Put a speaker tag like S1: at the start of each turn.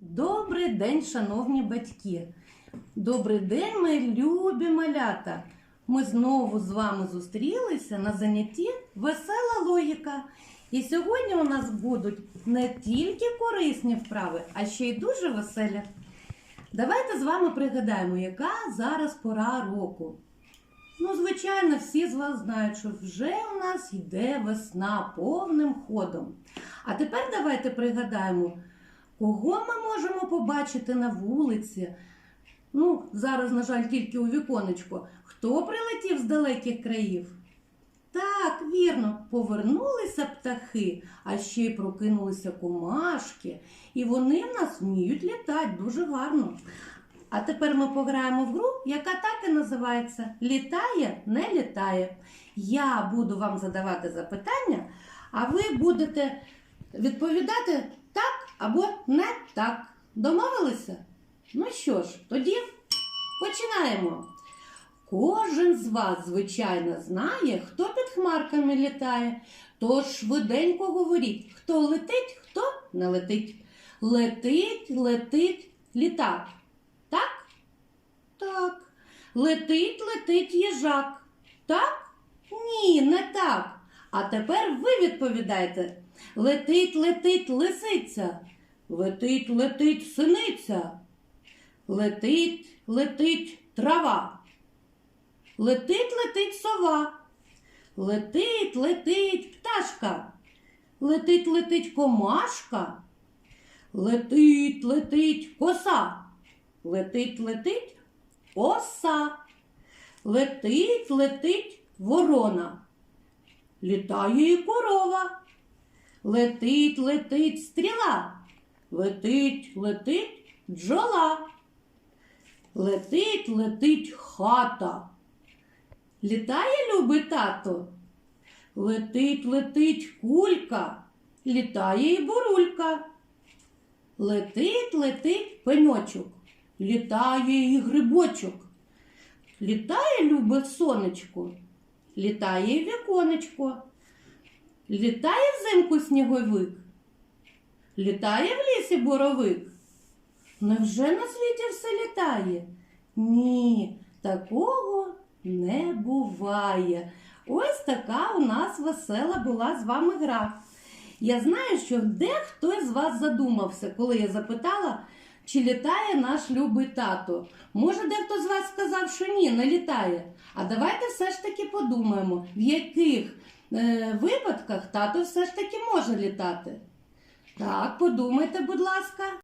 S1: Добрий день, шановні батьки. Добрий день, мої любі малята. Ми знову з вами зустрілися на занятті Весела логіка. І сьогодні у нас будуть не тільки корисні вправи, а ще й дуже веселі. Давайте з вами пригадаємо, яка зараз пора року. Ну, звичайно, всі з вас знають, що вже у нас йде весна повним ходом. А тепер давайте пригадаємо, кого ми можемо побачити на вулиці. Ну, зараз, на жаль, тільки у віконечко. Хто прилетів з далеких країв? Так, вірно, повернулися птахи, а ще й прокинулися комашки, і вони в нас вміють літати дуже гарно. А тепер ми пограємо в гру, яка так і називається Літає, не літає. Я буду вам задавати запитання, а ви будете відповідати або не так. Домовилися? Ну що ж, тоді починаємо. Кожен з вас, звичайно, знає, хто під хмарками літає. Тож швиденько говоріть, хто летить, хто не летить. Летить, летить літак. Так? Так. Летить, летить їжак. Так? Ні, не так. А тепер ви відповідаєте. Летить, летить лисиця. Летить, летить синиця. Летить, летить трава. Летить, летить сова. Летить, летить пташка. Летить, летить комашка. Летить, летить коса. Летить, летить оса. Летить, летить ворона. Літає і корова. Летить, летить стріла. Летить, летить бджола. Летить, летить хата. Літає любий тато. Летить, летить кулька. Літає і бурулька. Летить, летить пеньочок. Літає і грибочок. Літає любе сонечко. Літає і віконечко. Літає взимку сніговик. Літає в лісі боровик. Невже на світі все літає? Ні, такого не буває. Ось така у нас весела була з вами гра. Я знаю, що дехто з вас задумався, коли я запитала, чи літає наш любий тато. Може, дехто з вас сказав, що ні, не літає. А давайте все ж таки подумаємо, в яких е, випадках тато все ж таки може літати. Так, подумайте, будь ласка.